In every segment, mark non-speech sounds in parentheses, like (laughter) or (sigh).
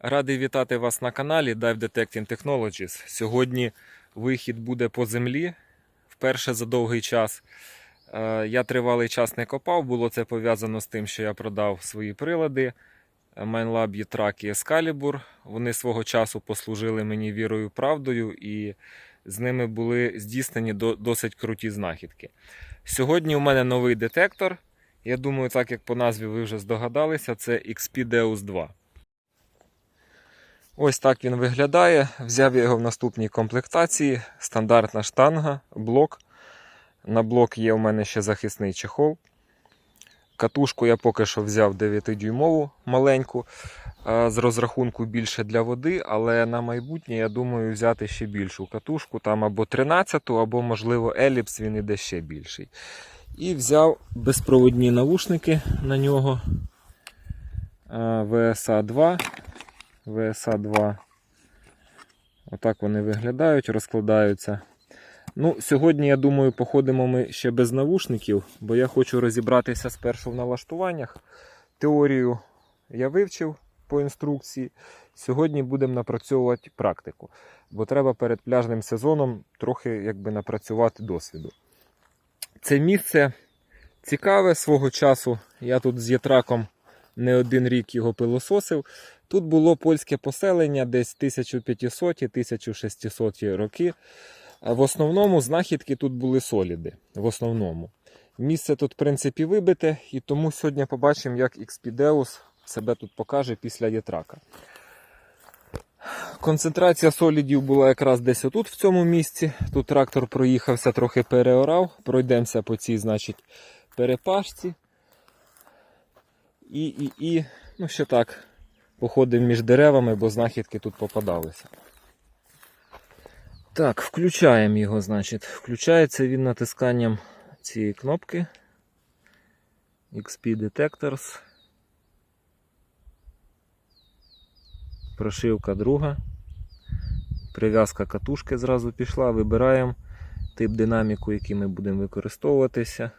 Радий вітати вас на каналі Dive Detecting Technologies. Сьогодні вихід буде по землі вперше за довгий час. Е, Я тривалий час не копав, було це пов'язано з тим, що я продав свої прилади MineLab Є-Track і Excalibur. Вони свого часу послужили мені вірою правдою, і з ними були здійснені досить круті знахідки. Сьогодні у мене новий детектор. Я думаю, так як по назві ви вже здогадалися, це XP-Deus 2. Ось так він виглядає. Взяв я його в наступній комплектації. Стандартна штанга, блок. На блок є у мене ще захисний чехол. Катушку я поки що взяв 9-дюймову маленьку. З розрахунку більше для води, але на майбутнє я думаю взяти ще більшу катушку, там або 13, або, можливо, еліпс, він іде ще більший. І взяв безпроводні навушники на нього. VSA 2 VSA 2. Отак вони виглядають, розкладаються. Ну, Сьогодні, я думаю, походимо ми ще без навушників, бо я хочу розібратися спершу в налаштуваннях. Теорію я вивчив по інструкції. Сьогодні будемо напрацьовувати практику, бо треба перед пляжним сезоном трохи якби, напрацювати досвіду. Це місце цікаве свого часу. Я тут з Єтраком не один рік його пилососив. Тут було польське поселення десь 1500-1600 роки. В основному знахідки тут були соліди. В основному. Місце тут, в принципі, вибите, і тому сьогодні побачимо, як Xpideus себе тут покаже після єтрака. Концентрація солідів була якраз десь отут, в цьому місці. Тут трактор проїхався, трохи переорав. Пройдемося по цій, значить, перепашці. І, і, і, ну ще так, походимо між деревами, бо знахідки тут попадалися. Так, включаємо його, значить. Включається він натисканням цієї кнопки XP Detectors. Прошивка друга. Прив'язка катушки зразу пішла. Вибираємо тип динаміку, який ми будемо використовуватися.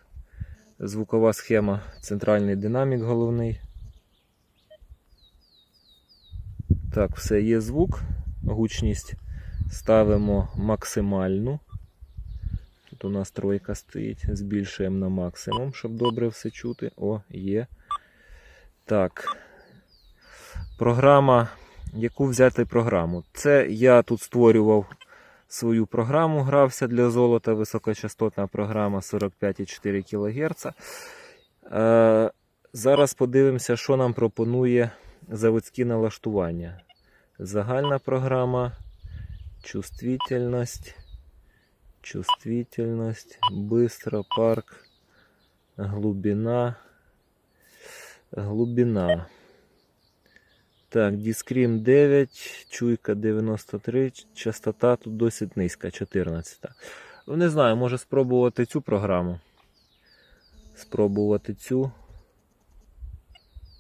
Звукова схема, центральний динамік головний. Так, все, є звук, гучність ставимо максимальну. Тут у нас тройка стоїть, збільшуємо на максимум, щоб добре все чути. О, є. Так. Програма. Яку взяти програму? Це я тут створював свою програму, грався для золота, високочастотна програма 45,4 кГц. Е, зараз подивимося, що нам пропонує заводські налаштування. Загальна програма, чувствительность, чувствительность, быстро, парк, глубина, глубина. Так, Діскрім 9, чуйка 93, частота тут досить низька, 14. Ну, Не знаю, може спробувати цю програму. Спробувати цю.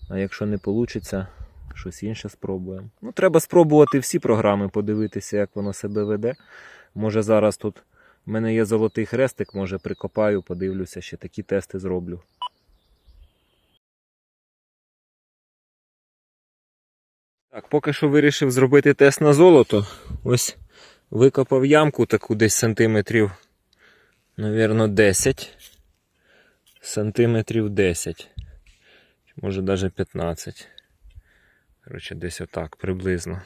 А якщо не вийде, щось інше спробуємо. Ну, треба спробувати всі програми, подивитися, як воно себе веде. Може зараз тут в мене є золотий хрестик, може прикопаю, подивлюся, ще такі тести зроблю. Так, поки що вирішив зробити тест на золото. Ось викопав ямку таку десь сантиметрів, навірно, 10. Сантиметрів 10. Може навіть 15. Коротше, десь отак приблизно.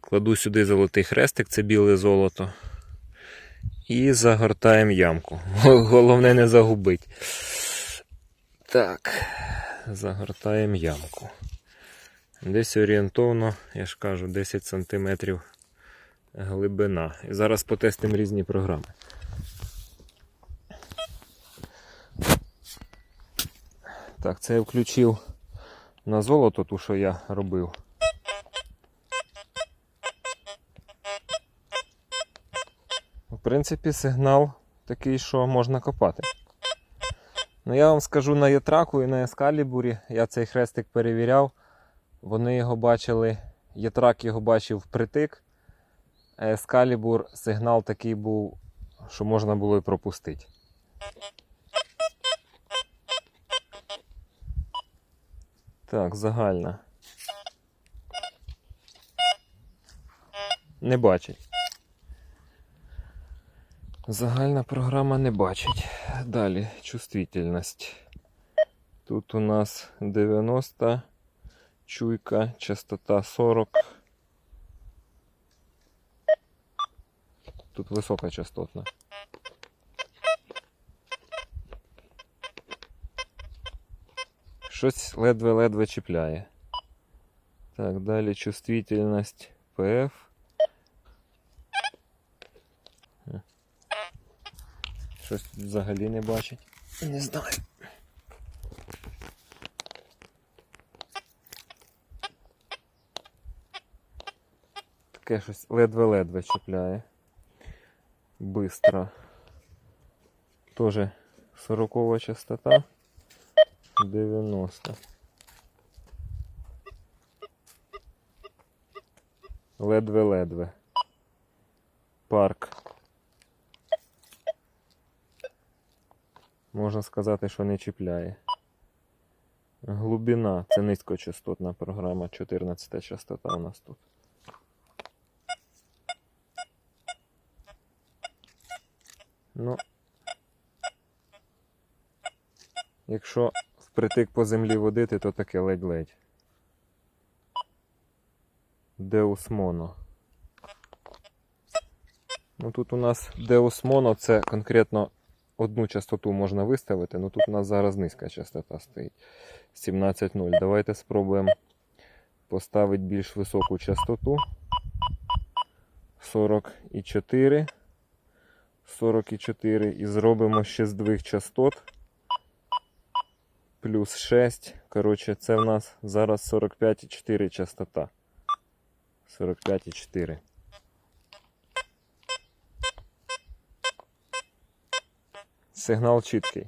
Кладу сюди золотий хрестик, це біле золото. І загортаємо ямку. Головне не загубить. Так, загортаємо ямку. Десь орієнтовно, я ж кажу, 10 см глибина. І зараз потестимо різні програми. Так, це я включив на золото, ту, що я робив. В принципі, сигнал такий, що можна копати. Ну, я вам скажу на Єтраку і на Ескалібурі, я цей хрестик перевіряв. Вони його бачили, Єтрак його бачив впритик, а Ескалібур сигнал такий був, що можна було і пропустити. Так, загальна. Не бачить. Загальна програма не бачить. Далі чувствительність. Тут у нас 90, чуйка, частота 40. Тут висока частотна. Щось ледве-ледве чіпляє. Так, далі чувствительність. Е. Щось взагалі не бачить. Не знаю. Таке щось ледве-ледве чіпляє. Бистро. Тоже 40 частота. 90. Ледве-ледве. Парк. Можна сказати, що не чіпляє. Глубина. Це низькочастотна програма. 14 частота у нас тут. Ну. Якщо впритик по землі водити, то таке ледь-ледь. Deus Mono. Ну тут у нас Mono це конкретно одну частоту можна виставити, ну тут у нас зараз низька частота стоїть. 17.0. Давайте спробуємо поставити більш високу частоту. 44. 44 і зробимо ще здвиг частот. Плюс 6. Коротше, це в нас зараз 45,4 частота. 45,4. Сигнал чіткий.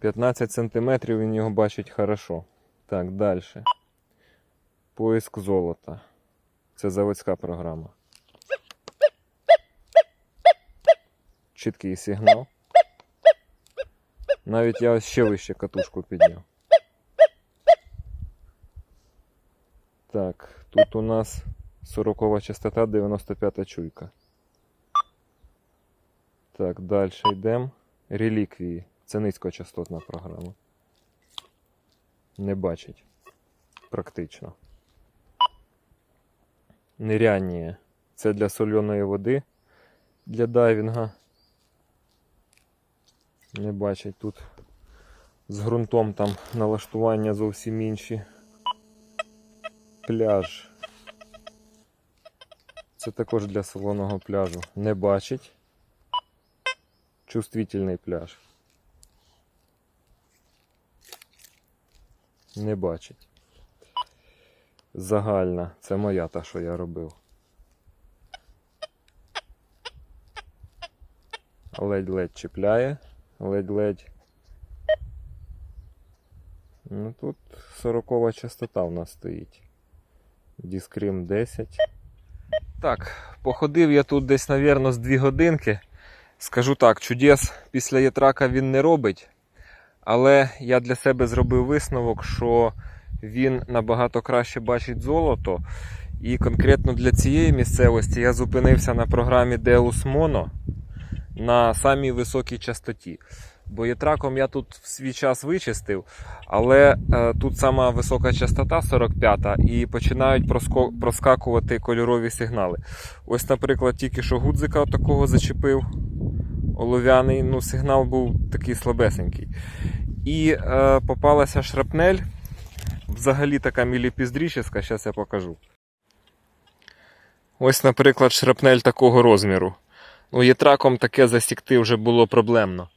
15 см він його бачить хорошо. Так, далі. Поиск золота. Це заводська програма. Чіткий сигнал. Навіть я ще вище катушку підняв. Так, тут у нас 40 частота, 95 чуйка. Так, далі йдемо. Реліквії. Це низькочастотна програма. Не бачить. Практично. Ниряння. Це для сольоної води. Для дайвінга. Не бачить тут з ґрунтом там налаштування зовсім інші. Пляж. Це також для солоного пляжу. Не бачить. Чувствительний пляж. Не бачить. Загальна. Це моя та, що я робив. Ледь-ледь чіпляє. Ледь-ледь. Ну тут 40 частота у нас стоїть. Діскрім 10. Так, походив я тут десь, мабуть, з 2 годинки. Скажу так, чудес після ятрака він не робить. Але я для себе зробив висновок, що він набагато краще бачить золото. І конкретно для цієї місцевості я зупинився на програмі Deus Mono на самій високій частоті. Бо єтраком я тут в свій час вичистив, але е, тут сама висока частота 45 і починають проско- проскакувати кольорові сигнали. Ось, наприклад, тільки що гудзика такого зачепив олов'яний, ну сигнал був такий слабесенький. І е, попалася шрапнель, взагалі така міліпіздріческа, зараз я покажу. Ось, наприклад, шрапнель такого розміру. Ну, єтраком таке засікти вже було проблемно.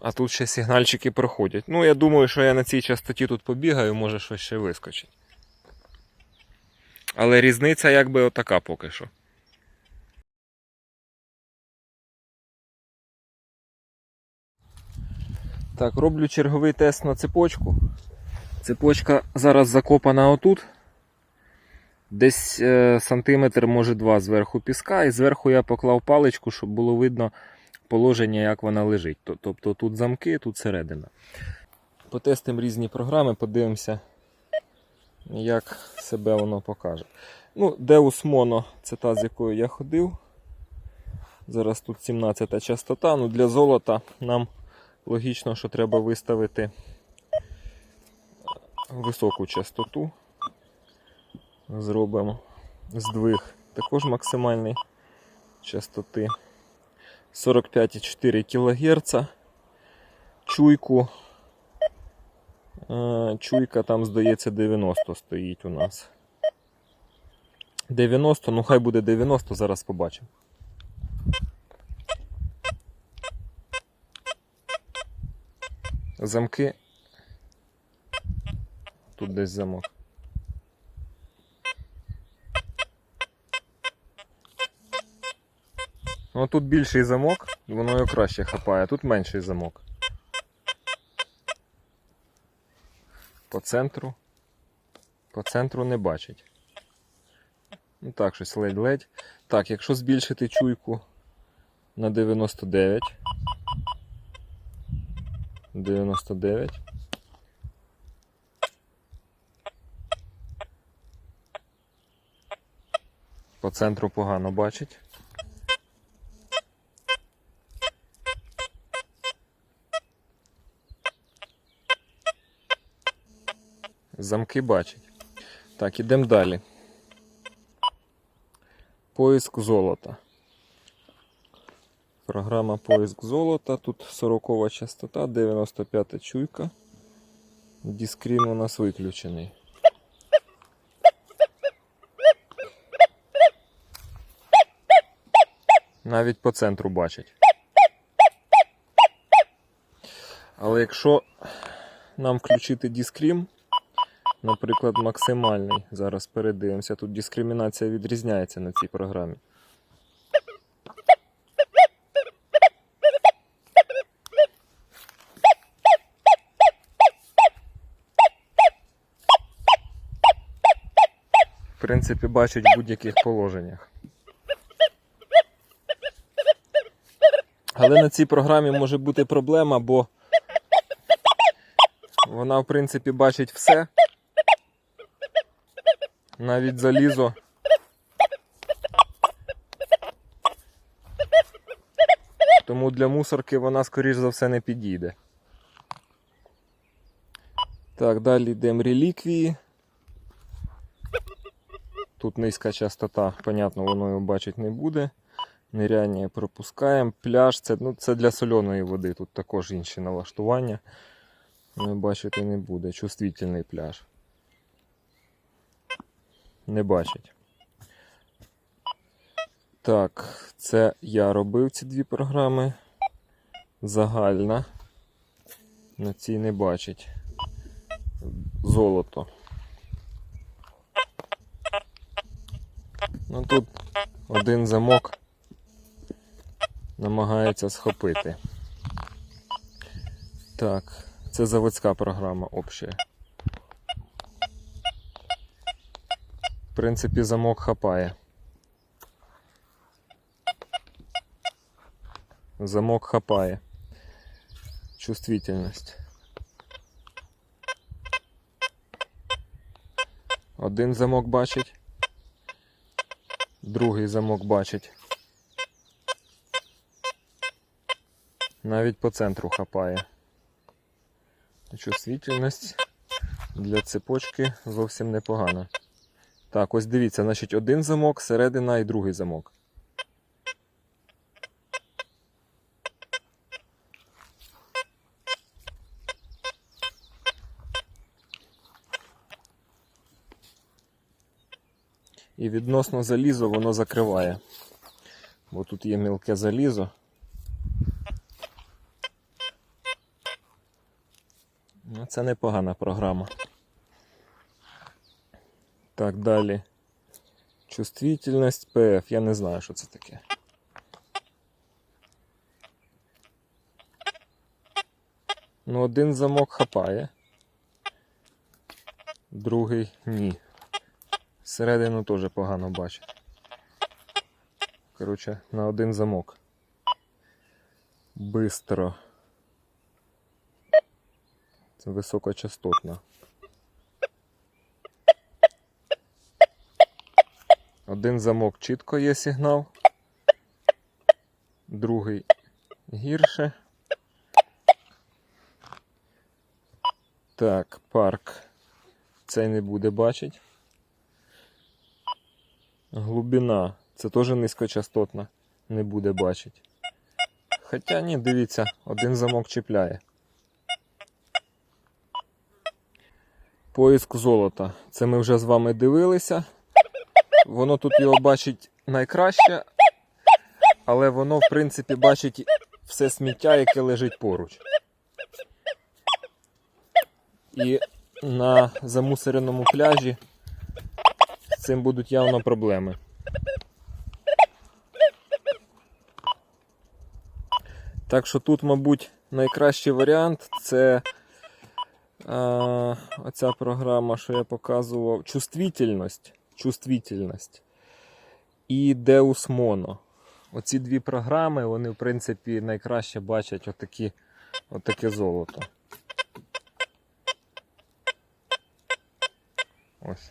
А тут ще сигнальчики проходять. Ну, я думаю, що я на цій частоті тут побігаю, може щось ще вискочить. Але різниця якби отака поки що. Так, роблю черговий тест на цепочку. Цепочка зараз закопана отут. Десь е, сантиметр, може два зверху піска, і зверху я поклав паличку, щоб було видно положення, як вона лежить. Тобто тут замки, тут середина. Потестимо різні програми, подивимося, як себе воно покаже. Ну, Deus Mono це та, з якою я ходив. Зараз тут 17 частота. Ну, для золота нам логічно, що треба виставити високу частоту. Зробимо здвиг також максимальний частоти 45,4 кГц. Чуйку. Е, Чуйка там, здається, 90 стоїть у нас. 90, ну хай буде 90, зараз побачимо. Замки. Тут десь замок. Ну тут більший замок, воно його краще хапає, тут менший замок. По центру. По центру не бачить. Ну так, щось ледь-ледь. Так, якщо збільшити чуйку на 99. 99. По центру погано бачить. Замки бачить. Так, ідемо далі. Поиск золота. Програма Поиск золота. Тут 40 частота, 95 чуйка. Діскрін у нас виключений. Навіть по центру бачить. Але якщо нам включити діскрім, наприклад, максимальний, зараз передивимося, тут дискримінація відрізняється на цій програмі. В принципі, бачить в будь-яких положеннях. Але на цій програмі може бути проблема, бо вона, в принципі, бачить все. Навіть залізо. Тому для мусорки вона, скоріш за все, не підійде. Так, далі йдемо реліквії. Тут низька частота, понятно, воно його бачить не буде. Ниряння пропускаємо. Пляж це, ну, це для соляної води, тут також інші налаштування. Ну, бачити не буде. Чувствительний пляж. Не бачить. Так, це я робив ці дві програми. Загальна. На цій не бачить. Золото. Ну тут один замок намагається схопити. Так, це заводська програма обща. В принципі, замок хапає. Замок хапає. Чувствительність. Один замок бачить. Другий замок бачить. Навіть по центру хапає. Чувствительність для цепочки зовсім непогана. Так, ось дивіться, значить один замок, середина і другий замок. І відносно залізо воно закриває. Бо тут є мілке залізо. Ну, це непогана програма. Так, далі. Чувствительність PF. Я не знаю, що це таке. Ну, один замок хапає. Другий ні. Середину теж погано бачить. Коротше, на один замок. Бистро. Це високочастотна. Один замок чітко є сигнал, другий гірше. Так, парк. Цей не буде бачить. Глубина. Це теж низькочастотна. Не буде бачить. Хоча ні, дивіться, один замок чіпляє. Поиск золота. Це ми вже з вами дивилися. Воно тут його бачить найкраще, але воно, в принципі, бачить все сміття, яке лежить поруч. І на замусореному пляжі з цим будуть явно проблеми. Так що тут, мабуть, найкращий варіант це а, оця програма, що я показував, чувствительність. Чувствительність і Deus Mono. Оці дві програми, вони, в принципі, найкраще бачать отакі, отаке золото. Ось.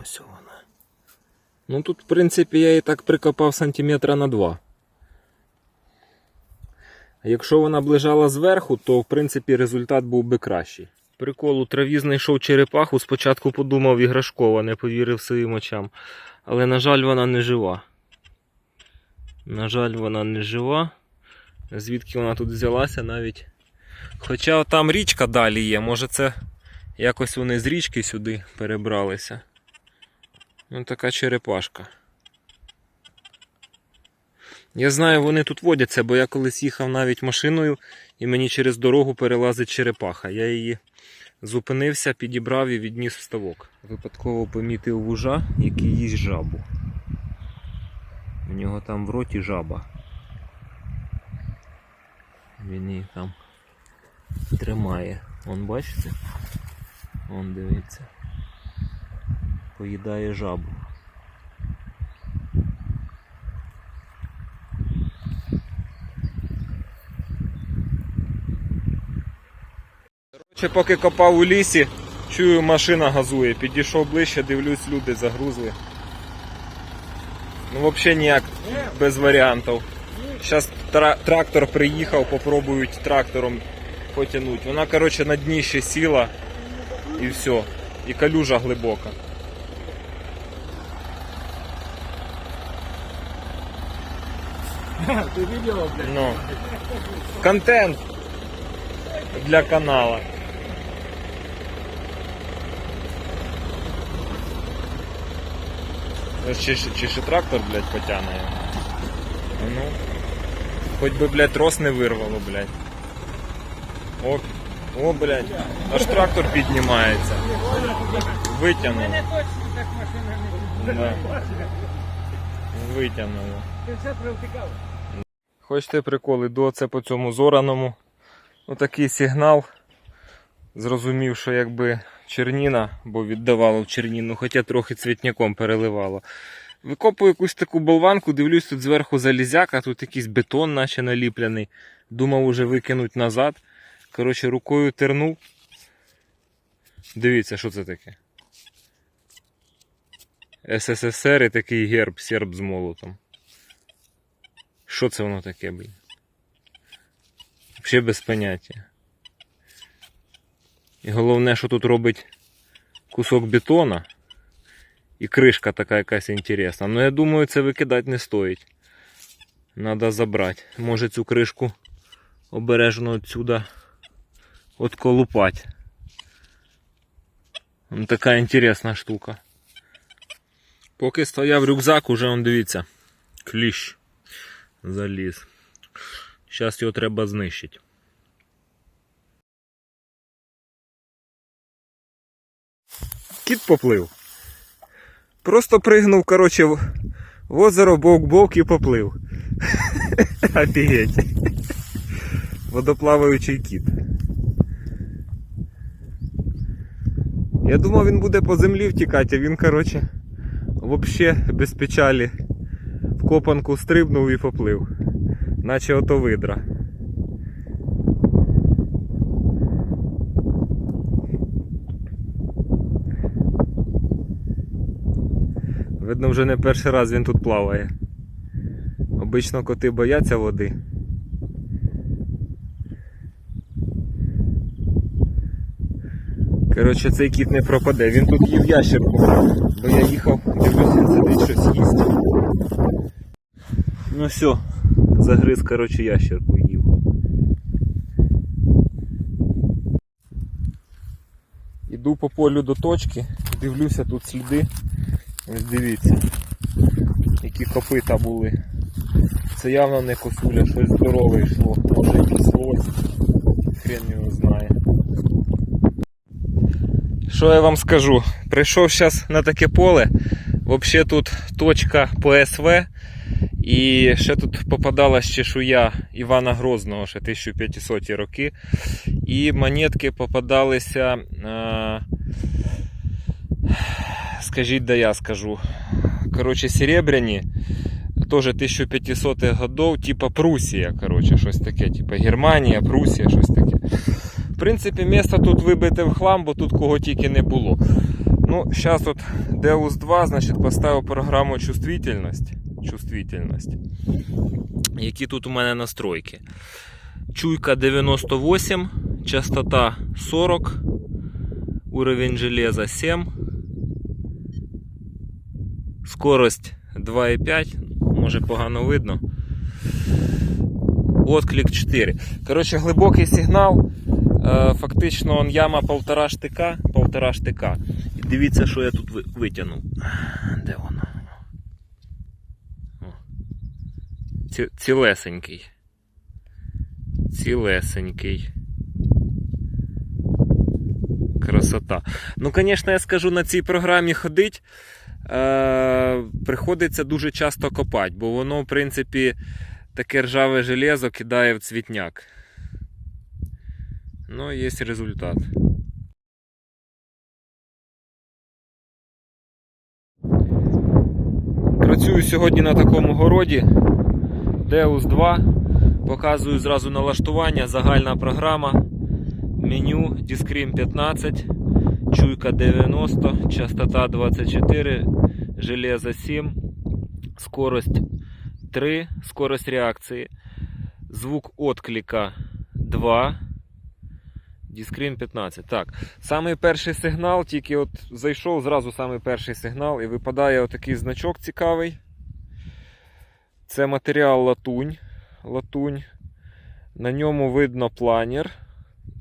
Ось вона. Ну тут, в принципі, я її так прикопав сантиметра на два. А якщо вона б лежала зверху, то в принципі результат був би кращий. Прикол, у траві знайшов черепаху, спочатку подумав іграшкова, не повірив своїм очам. Але, на жаль, вона не жива. На жаль, вона не жива. Звідки вона тут взялася навіть. Хоча там річка далі є, може це якось вони з річки сюди перебралися. Ну, така черепашка. Я знаю, вони тут водяться, бо я колись їхав навіть машиною і мені через дорогу перелазить черепаха. Я її зупинився, підібрав і відніс в ставок. Випадково помітив вужа, який їсть жабу. У нього там в роті жаба. Він її там тримає. Вон бачите? Вон дивиться. Поїдає жабу. Короче, поки копав у лісі, чую, машина газує. Підійшов ближче, дивлюсь, люди загрузли. Ну, взагалі ніяк без варіантів. Зараз трактор приїхав, попробують трактором потягнути. Вона, короче, на дні ще сіла і все. І калюжа глибока. Ты видела, блядь? Ну. Контент для канала. Ось Чи, чи ще трактор, блядь, потягне його. Ну. Хоч би, блядь, трос не вирвало, блядь. О, о, блядь. Аж трактор піднімається. Витягнуло. Да. Витягнуло. Ти все провтикав. Хочете приколи, до це по цьому зораному. Ну, такий сигнал. Зрозумів, що якби черніна, бо віддавало в черніну, хоча трохи цвітняком переливало. Викопую якусь таку болванку, дивлюсь, тут зверху залізяка, тут якийсь бетон наче наліплений. Думав уже викинуть назад. Коротше, рукою тернув. Дивіться, що це таке. СССР і такий герб, серб з молотом. Що це воно таке, блін? Взагалі без поняття. І головне, що тут робить кусок бетона і кришка така якась інтересна. Ну я думаю, це викидати не стоїть. Надо забрати. Може цю кришку обережно отсюда отколупать. Ось така інтересна штука. Поки стояв рюкзак, уже он дивіться. Кліщ заліз. Зараз його треба знищити. Кіт поплив. Просто пригнув, коротше, в озеро бок-бок і поплив. (laughs) Офігеть. Водоплаваючий кіт. Я думав, він буде по землі втікати, а він, коротше, Вообще без печалі. Копанку стрибнув і поплив. Наче ото видра. Видно, вже не перший раз він тут плаває. Обично коти бояться води. Коротше, цей кіт не пропаде. Він тут їв ящерку, бо я їхав, дивлюсь, він сидить щось їсть. Ну все, загриз, коротше, ящерку їв. Іду по полю до точки, дивлюся тут сліди. Ось дивіться, які копита були. Це явно не косуля, щось здорове йшло. Може якийсь лось. Хрен його знає. Що я вам скажу? Прийшов зараз на таке поле. Взагалі тут точка по СВ. І ще тут попадалась чешуя Івана Грозного, ще 1500 роки. І монетки попадалися. Е, скажіть, да я скажу. Коротше, серебряні. Теж 1500-х годов, типа Прусія, коротше, щось таке, типа Германія, Прусія, щось таке. В принципі, місто тут вибите в хлам, бо тут кого тільки не було. Ну, зараз от Deus 2, значить, поставив програму чувствительність. Чувствительність. Які тут у мене настройки. Чуйка 98, частота 40, уровень железа 7, скорость 2,5, може погано видно. Отклик 4. Коротше, глибокий сигнал. Е, Фактично он яма полтора штика. Полтора штика. Дивіться, що я тут ви- витягнув. Де воно? О. Ці- Цілесенький. Цілесенький. Красота. Ну, звісно, я скажу, на цій програмі ходить. Е, приходиться дуже часто копати, бо воно, в принципі, таке ржаве железо кидає в цвітняк. Ну, є результат. Працюю сьогодні на такому городі. Deus 2. Показую зразу налаштування, загальна програма. Меню. Discrim 15, чуйка 90, частота 24, железо 7, скорость 3, скорость реакции, звук отклика 2, Discrim 15. Так, самий перший сигнал, тільки от зайшов зразу самий перший сигнал. І випадає отакий значок цікавий. Це матеріал латунь. латунь. На ньому видно планер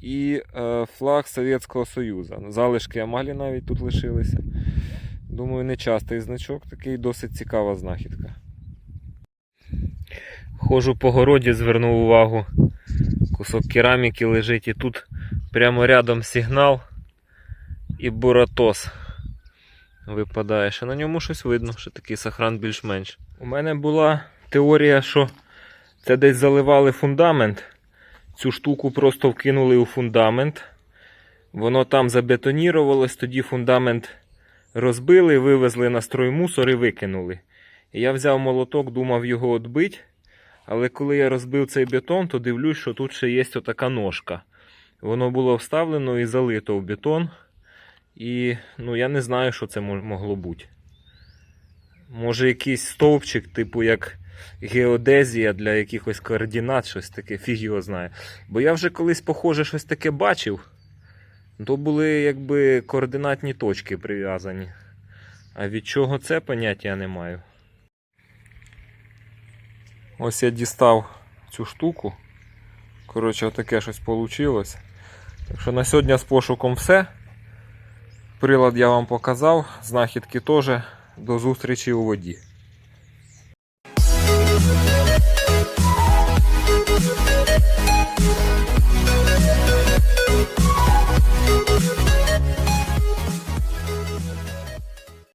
і е, флаг Совєтського Союзу. Залишки Амалі навіть тут лишилися. Думаю, нечастий значок, такий досить цікава знахідка. Ходжу по городі, звернув увагу. Кусок кераміки лежить і тут прямо рядом сигнал і буратос випадає. Ще на ньому щось видно, що такий сохран більш-менш. У мене була теорія, що це десь заливали фундамент. Цю штуку просто вкинули у фундамент. Воно там забетонірувалось, тоді фундамент розбили, вивезли на строймусор і викинули. І я взяв молоток, думав його відбити. Але коли я розбив цей бетон, то дивлюсь, що тут ще є отака ножка. Воно було вставлено і залито в бетон. І ну, я не знаю, що це могло бути. Може, якийсь стовпчик, типу як геодезія для якихось координат, щось таке, фіг його знає. Бо я вже колись, похоже, щось таке бачив. То були якби координатні точки прив'язані. А від чого це поняття не маю. Ось я дістав цю штуку. Коротше, отаке щось вийшло. Так що на сьогодні з пошуком все. Прилад я вам показав, знахідки теж. До зустрічі у воді.